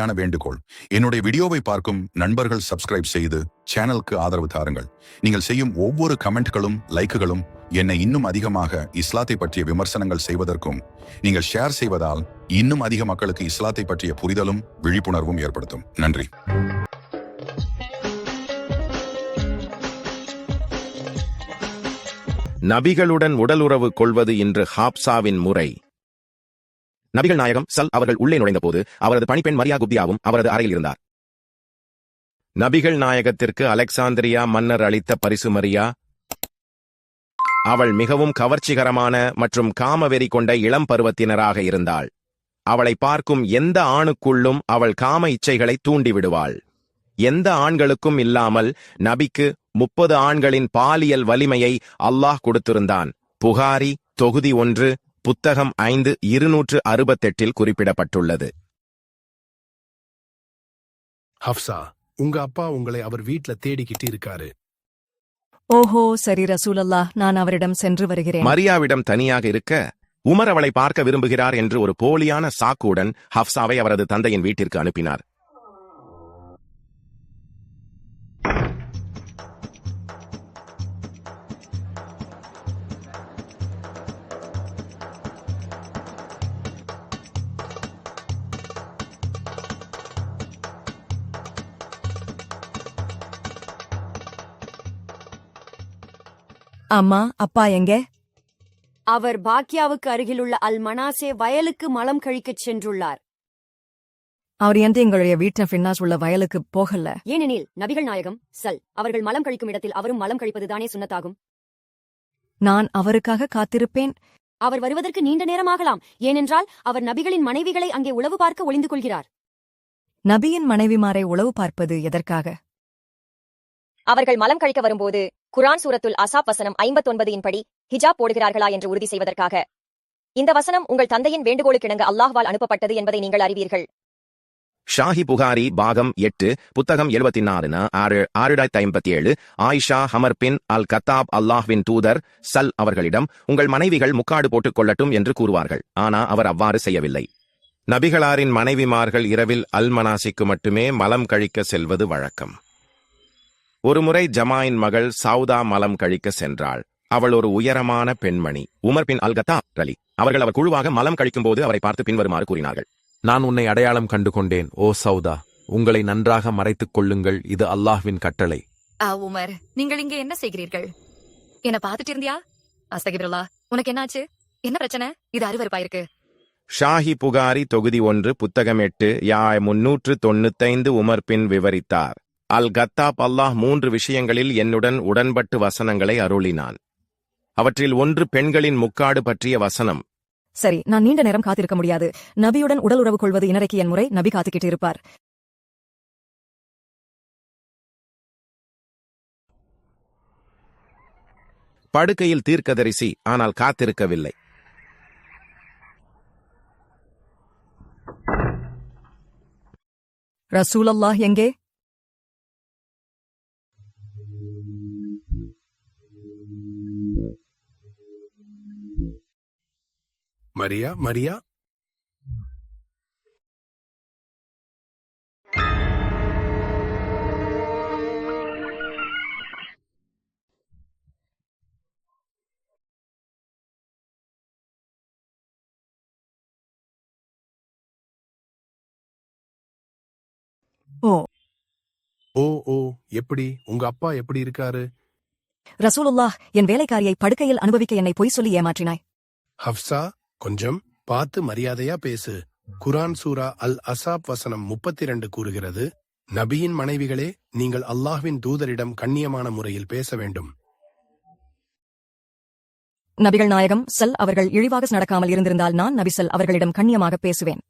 யான வேண்டுகோள். என்னுடைய வீடியோவை பார்க்கும் நண்பர்கள் சப்ஸ்கிரைப் செய்து சேனலுக்கு ஆதரவு தாருங்கள். நீங்கள் செய்யும் ஒவ்வொரு கமெண்ட்களும் லைக்குகளும் என்னை இன்னும் அதிகமாக இஸ்லாத்தை பற்றிய விமர்சனங்கள் செய்வதற்கும் நீங்கள் ஷேர் செய்வதால் இன்னும் அதிக மக்களுக்கு இஸ்லாத்தை பற்றிய புரிதலும் விழிப்புணர்வும் ஏற்படுத்தும். நன்றி. நபிகளுடன் உடலுறவு கொள்வது இன்று ஹாப்சாவின் முறை. நபிகள் நாயகம் சல் அவர்கள் உள்ளே நுழைந்தபோது அவரது பணிப்பெண் மரியா குப்தியாவும் அவரது அறையில் இருந்தார். நபிகள் நாயகத்திற்கு அலெக்சாந்திரியா மன்னர் அளித்த பரிசு மரியா அவள் மிகவும் கவர்ச்சிகரமான மற்றும் காமவெறி கொண்ட இளம் பருவத்தினராக இருந்தாள். அவளை பார்க்கும் எந்த ஆணுக்குள்ளும் அவள் காம இச்சைகளை தூண்டிவிடுவாள் எந்த ஆண்களுக்கும் இல்லாமல் நபிக்கு முப்பது ஆண்களின் பாலியல் வலிமையை அல்லாஹ் கொடுத்திருந்தான். புகாரி தொகுதி ஒன்று புத்தகம் ஐந்து இருநூற்று அறுபத்தெட்டில் குறிப்பிடப்பட்டுள்ளது. ஹப்சா உங்க அப்பா உங்களை அவர் வீட்ல தேடிக்கிட்டு இருக்காரு. ஓஹோ சரி ரசூலல்லா நான் அவரிடம் சென்று வருகிறேன். மரியாவிடம் தனியாக இருக்க உமர் அவளை பார்க்க விரும்புகிறார் என்று ஒரு போலியான சாக்குடன் ஹப்சாவை அவரது தந்தையின் வீட்டிற்கு அனுப்பினார். அம்மா அப்பா எங்கே? அவர் பாக்கியாவுக்கு அருகிலுள்ள அல் மனாசே வயலுக்கு மலம் கழிக்கச் சென்றுள்ளார். அவர் எந்த எங்களுடைய வீட்டின் பின்னாஸ் உள்ள வயலுக்கு போகல? ஏனெனில் நபிகள் நாயகம் சல் அவர்கள் மலம் கழிக்கும் இடத்தில் அவரும் மலம் கழிப்பதுதானே சுன்னத்தாகும் நான் அவருக்காக காத்திருப்பேன். அவர் வருவதற்கு நீண்ட நேரமாகலாம் ஏனென்றால் அவர் நபிகளின் மனைவிகளை அங்கே உளவு பார்க்க ஒளிந்து கொள்கிறார். நபியின் மனைவிமாரை உளவு பார்ப்பது எதற்காக? அவர்கள் மலம் கழிக்க வரும்போது குரான் சூரத்துல் அசாப் வசனம் ஐம்பத்தொன்பதின் படி ஹிஜாப் போடுகிறார்களா என்று உறுதி செய்வதற்காக. இந்த வசனம் உங்கள் தந்தையின் வேண்டுகோளுக்கிணங்க அல்லாஹ்வால் அனுப்பப்பட்டது என்பதை நீங்கள் அறிவீர்கள். ஷாஹி புகாரி பாகம் எட்டு புத்தகம் எழுபத்தி நாலு ஆறு ஆறுடாய்த்து ஐம்பத்தி ஏழு ஆயிஷா ஹமர் பின் அல் கத்தாப் அல்லாஹ்வின் தூதர் சல் அவர்களிடம் உங்கள் மனைவிகள் முக்காடு போட்டுக் கொள்ளட்டும் என்று கூறுவார்கள். ஆனா அவர் அவ்வாறு செய்யவில்லை. நபிகளாரின் மனைவிமார்கள் இரவில் அல் மனாசிக்கு மட்டுமே மலம் கழிக்க செல்வது வழக்கம். ஒருமுறை ஜமாயின் மகள் சவுதா மலம் கழிக்க சென்றாள். அவள் ஒரு உயரமான பெண்மணி உமர் பின் அல். கத்தா ரலி அவர்கள் அவர் குழுவாக மலம் கழிக்கும்போது அவரை பார்த்து பின்வருமாறு கூறினார்கள். நான் உன்னை அடையாளம் கண்டு கொண்டேன் ஓ சௌதா உங்களை நன்றாக மறைத்துக் கொள்ளுங்கள் இது அல்லாஹ்வின் கட்டளை. ஆ உமர் நீங்கள் இங்க என்ன செய்கிறீர்கள்? என்ன பாத்துட்டு இருந்தியா அஸ்தகிபிரலா உனக்கு என்னாச்சு? என்ன பிரச்சனை? இது அருவருப்பாயிருக்கு. ஷாஹி புகாரி தொகுதி ஒன்று புத்தகம் எட்டு யாய் முன்னூற்று தொண்ணூத்தைந்து உமர் பின் விவரித்தார். அல் கத்தாப் அல்லாஹ் மூன்று விஷயங்களில் என்னுடன் உடன்பட்டு வசனங்களை அருளினான். அவற்றில் ஒன்று பெண்களின் முக்காடு பற்றிய வசனம். சரி நான் நீண்ட நேரம் காத்திருக்க முடியாது. நபியுடன் உடல் உறவு கொள்வது இனரைக்கு என் முறை நபி காத்துக்கிட்டு இருப்பார். படுக்கையில் தீர்க்கதரிசி ஆனால் காத்திருக்கவில்லை. ரசூலல்லாஹ் எங்கே? மரியா மரியா ஓ. ஓ ஓ. எப்படி? உங்க அப்பா எப்படி இருக்காரு? ரசூலுல்லாஹ் என் வேலைக்காரியை படுக்கையில் அனுபவிக்க என்னை பொய் சொல்லி ஏமாற்றினாய். ஹப்சா? கொஞ்சம் பார்த்து மரியாதையா பேசு. குரான் சூரா அல் அசாப் வசனம் முப்பத்தி இரண்டு கூறுகிறது நபியின் மனைவிகளே நீங்கள் அல்லாஹ்வின் தூதரிடம் கண்ணியமான முறையில் பேச வேண்டும். நபிகள் நாயகம் செல் அவர்கள் இழிவாக நடக்காமல் இருந்திருந்தால் நான் நபிசல் அவர்களிடம் கண்ணியமாக பேசுவேன்.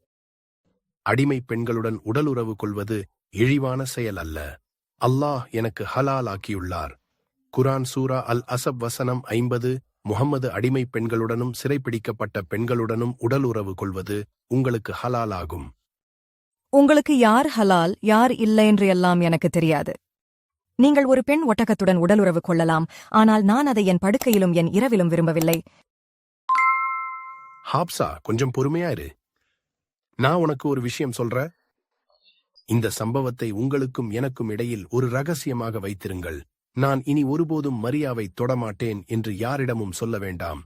அடிமை பெண்களுடன் உடலுறவு கொள்வது இழிவான செயல் அல்ல. அல்லாஹ் எனக்கு ஹலால் ஆக்கியுள்ளார். குரான் சூரா அல் அசப் வசனம் ஐம்பது முகம்மது அடிமை பெண்களுடனும் சிறைப்பிடிக்கப்பட்ட பெண்களுடனும் உடலுறவு கொள்வது உங்களுக்கு ஹலால் ஆகும் உங்களுக்கு யார் ஹலால் யார் இல்லை என்று எல்லாம் எனக்கு தெரியாது. நீங்கள் ஒரு பெண் ஒட்டகத்துடன் உடலுறவு கொள்ளலாம் ஆனால் நான் அதை என் படுக்கையிலும் என் இரவிலும் விரும்பவில்லை. ஹாப்சா கொஞ்சம் பொறுமையா இரு. நான் உனக்கு ஒரு விஷயம் சொல்ற. இந்த சம்பவத்தை உங்களுக்கும் எனக்கும் இடையில் ஒரு ரகசியமாக வைத்திருங்கள். நான் இனி ஒருபோதும் மரியாவை தொடமாட்டேன் என்று யாரிடமும் சொல்ல வேண்டாம்.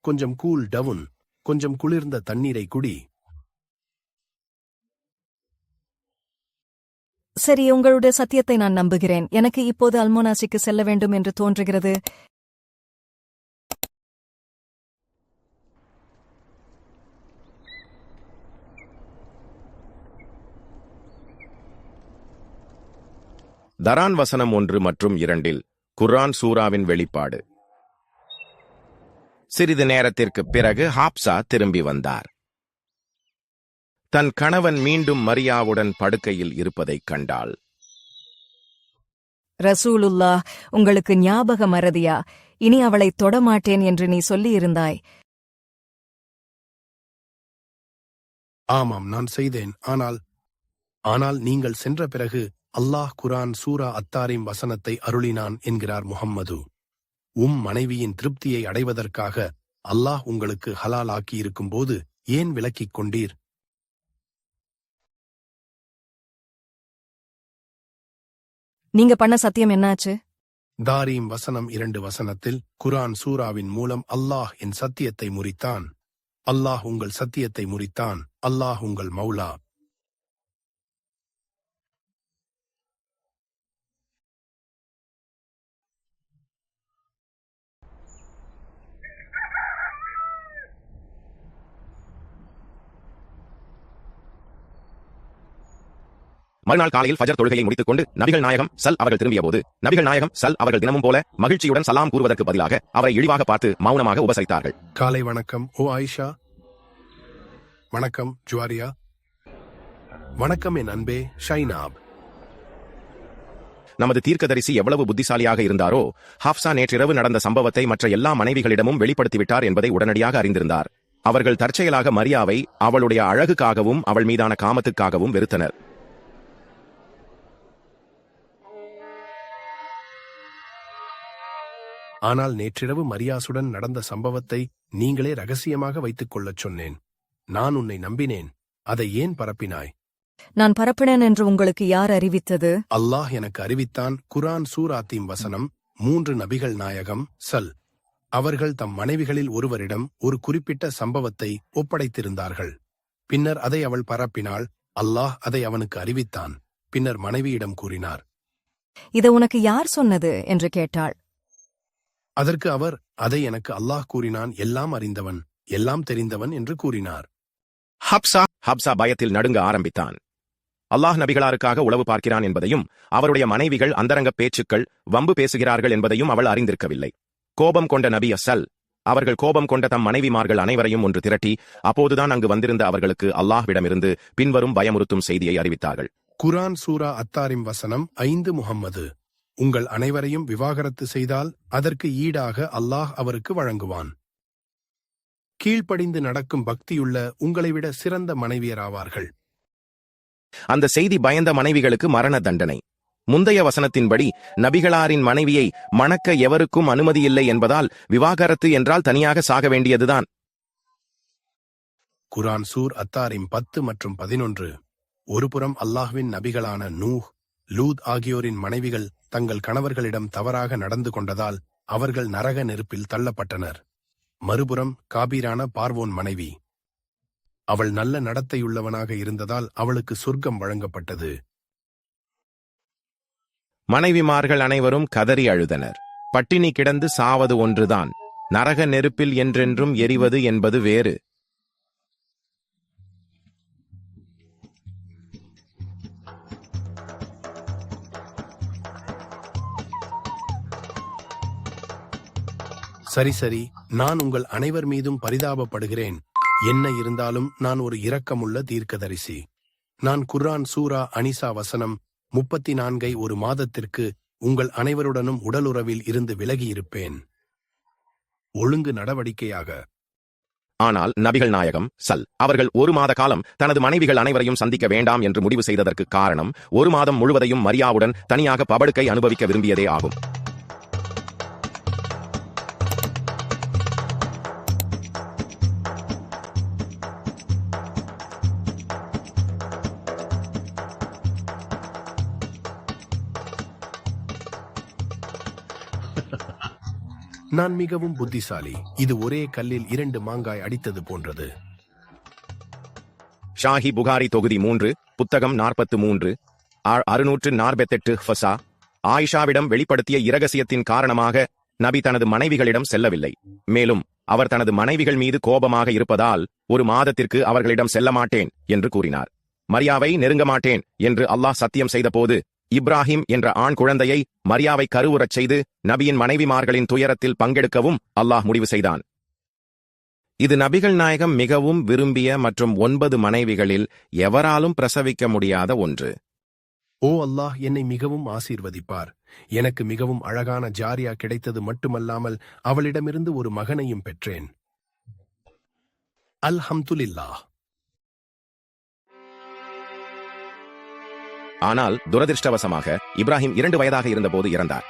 கொஞ்சம் கூல் டவுன் கொஞ்சம் குளிர்ந்த தண்ணீரை குடி. சரி உங்களுடைய சத்தியத்தை நான் நம்புகிறேன். எனக்கு இப்போது அல்மோனாசிக்கு செல்ல வேண்டும் என்று தோன்றுகிறது. தரான் வசனம் ஒன்று மற்றும் இரண்டில் குர்ஆன் சூராவின் வெளிப்பாடு. சிறிது நேரத்திற்குப் பிறகு ஹாப்சா திரும்பி வந்தார். தன் கணவன் மீண்டும் மரியாவுடன் படுக்கையில் இருப்பதைக் கண்டாள். ரசூலுல்லா உங்களுக்கு ஞாபக மறதியா இனி அவளை தொடமாட்டேன் என்று நீ சொல்லியிருந்தாய். ஆமாம் நான் செய்தேன். ஆனால் ஆனால் நீங்கள் சென்ற பிறகு அல்லாஹ் குரான் சூரா அத்தாரிம் வசனத்தை அருளினான் என்கிறார் முஹம்மது. உம் மனைவியின் திருப்தியை அடைவதற்காக அல்லாஹ் உங்களுக்கு ஹலால் ஆக்கியிருக்கும்போது ஏன் விலக்கிக் கொண்டீர்? நீங்க பண்ண சத்தியம் என்னாச்சு? தாரீம் வசனம் இரண்டு வசனத்தில் குரான் சூராவின் மூலம் அல்லாஹ் என் சத்தியத்தை முறித்தான். அல்லாஹ் உங்கள் சத்தியத்தை முறித்தான். அல்லாஹ் உங்கள் மௌலா. மறுநாள் காலையில் ஃபஜர் தொழுகையை முடித்துக் கொண்டு நபிகள் நாயகம் சல் அவர்கள் திரும்பியபோது நபிகள் நாயகம் சல் அவர்கள் தினமும் போல மகிழ்ச்சியுடன் சலாம் கூறுவதற்கு பதிலாக அவரை இழிவாக பார்த்து மௌனமாக உபசரித்தார்கள். காலை வணக்கம். ஓ ஆயிஷா. வணக்கம் ஜுவாரியா. வணக்கம் என் அன்பே ஷைனாப். நமது தீர்க்கதரிசி எவ்வளவு புத்திசாலியாக இருந்தாரோ ஹாப்சா நேற்றிரவு நடந்த சம்பவத்தை மற்ற எல்லா மனைவிகளிடமும் வெளிப்படுத்திவிட்டார் என்பதை உடனடியாக அறிந்திருந்தார். அவர்கள் தற்செயலாக மரியாவை அவளுடைய அழகுக்காகவும் அவள் மீதான காமத்துக்காகவும் வெறுத்தனர். ஆனால் நேற்றிரவு மரியாசுடன் நடந்த சம்பவத்தை நீங்களே ரகசியமாக வைத்துக் கொள்ளச் சொன்னேன். நான் உன்னை நம்பினேன். அதை ஏன் பரப்பினாய்? நான் பரப்பினேன் என்று உங்களுக்கு யார் அறிவித்தது? அல்லாஹ் எனக்கு அறிவித்தான் குரான் சூராத்தீம் வசனம் மூன்று நபிகள் நாயகம் சல். அவர்கள் தம் மனைவிகளில் ஒருவரிடம் ஒரு குறிப்பிட்ட சம்பவத்தை ஒப்படைத்திருந்தார்கள். பின்னர் அதை அவள் பரப்பினாள் அல்லாஹ் அதை அவனுக்கு அறிவித்தான். பின்னர் மனைவியிடம் கூறினார். இதை உனக்கு யார் சொன்னது? என்று கேட்டாள். அதற்கு அவர் அதை எனக்கு அல்லாஹ் கூறினான் எல்லாம் அறிந்தவன் எல்லாம் தெரிந்தவன் என்று கூறினார். ஹப்சா ஹப்சா பயத்தில் நடுங்க ஆரம்பித்தான். அல்லாஹ் நபிகளாருக்காக உளவு பார்க்கிறான் என்பதையும் அவருடைய மனைவிகள் அந்தரங்க பேச்சுக்கள் வம்பு பேசுகிறார்கள் என்பதையும் அவள் அறிந்திருக்கவில்லை. கோபம் கொண்ட நபி அசல் அவர்கள் கோபம் கொண்ட தம் மனைவிமார்கள் அனைவரையும் ஒன்று திரட்டி அப்போதுதான் அங்கு வந்திருந்த அவர்களுக்கு அல்லாஹ்விடமிருந்து பின்வரும் பயமுறுத்தும் செய்தியை அறிவித்தார்கள். குரான் சூரா அத்தாரிம் வசனம் ஐந்து முஹம்மது. உங்கள் அனைவரையும் விவாகரத்து செய்தால் அதற்கு ஈடாக அல்லாஹ் அவருக்கு வழங்குவான். கீழ்ப்படிந்து நடக்கும் பக்தியுள்ள உங்களை விட சிறந்த மனைவியராவார்கள். அந்த செய்தி பயந்த மனைவிகளுக்கு மரண தண்டனை. முந்தைய வசனத்தின்படி நபிகளாரின் மனைவியை மணக்க எவருக்கும் அனுமதியில்லை என்பதால் விவாகரத்து என்றால் தனியாக சாக வேண்டியதுதான். குரான் சூர் அத்தாரிம் பத்து மற்றும் பதினொன்று. ஒருபுறம் அல்லாஹ்வின் நபிகளான நூஹ் லூத் ஆகியோரின் மனைவிகள் தங்கள் கணவர்களிடம் தவறாக நடந்து கொண்டதால் அவர்கள் நரக நெருப்பில் தள்ளப்பட்டனர். மறுபுறம் காபீரான பார்வோன் மனைவி. அவள் நல்ல நடத்தையுள்ளவனாக இருந்ததால் அவளுக்கு சொர்க்கம் வழங்கப்பட்டது. மனைவிமார்கள் அனைவரும் கதறி அழுதனர். பட்டினி கிடந்து சாவது ஒன்றுதான். நரக நெருப்பில் என்றென்றும் எரிவது என்பது வேறு. சரி சரி. நான் உங்கள் அனைவர் மீதும் பரிதாபப்படுகிறேன். என்ன இருந்தாலும் நான் ஒரு இரக்கமுள்ள தீர்க்கதரிசி. நான் குர்ஆன் சூரா அனிசா வசனம் முப்பத்தி நான்கை ஒரு மாதத்திற்கு உங்கள் அனைவருடனும் உடலுறவில் இருந்து விலகியிருப்பேன். ஒழுங்கு நடவடிக்கையாக. ஆனால் நபிகள் நாயகம் சல் அவர்கள் ஒரு மாத காலம் தனது மனைவிகள் அனைவரையும் சந்திக்க வேண்டாம் என்று முடிவு செய்ததற்கு காரணம் ஒரு மாதம் முழுவதையும் மரியாவுடன் தனியாக பபடுக்கை அனுபவிக்க விரும்பியதே ஆகும். நான் மிகவும் புத்திசாலி. இது ஒரே கல்லில் இரண்டு மாங்காய் அடித்தது போன்றது. ஷாஹி புகாரி தொகுதி மூன்று புத்தகம் நாற்பத்து மூன்று ஆர் அறுநூற்று நாற்பத்தெட்டு ஃபசா. ஆயிஷாவிடம் வெளிப்படுத்திய இரகசியத்தின் காரணமாக நபி தனது மனைவிகளிடம் செல்லவில்லை. மேலும் அவர் தனது மனைவிகள் மீது கோபமாக இருப்பதால் ஒரு மாதத்திற்கு அவர்களிடம் செல்ல மாட்டேன் என்று கூறினார். மரியாவை நெருங்க மாட்டேன் என்று அல்லாஹ் சத்தியம் செய்தபோது இப்ராஹிம் என்ற ஆண் குழந்தையை மரியாவை கருவுறச் செய்து நபியின் மனைவிமார்களின் துயரத்தில் பங்கெடுக்கவும் அல்லாஹ் முடிவு செய்தான். இது நபிகள் நாயகம் மிகவும் விரும்பிய மற்றும் ஒன்பது மனைவிகளில் எவராலும் பிரசவிக்க முடியாத ஒன்று. ஓ அல்லாஹ் என்னை மிகவும் ஆசீர்வதிப்பார். எனக்கு மிகவும் அழகான ஜாரியா கிடைத்தது மட்டுமல்லாமல் அவளிடமிருந்து ஒரு மகனையும் பெற்றேன். அல்ஹம்துலில்லாஹ். ஆனால் துரதிர்ஷ்டவசமாக இப்ராஹிம் இரண்டு வயதாக இருந்தபோது இறந்தார்.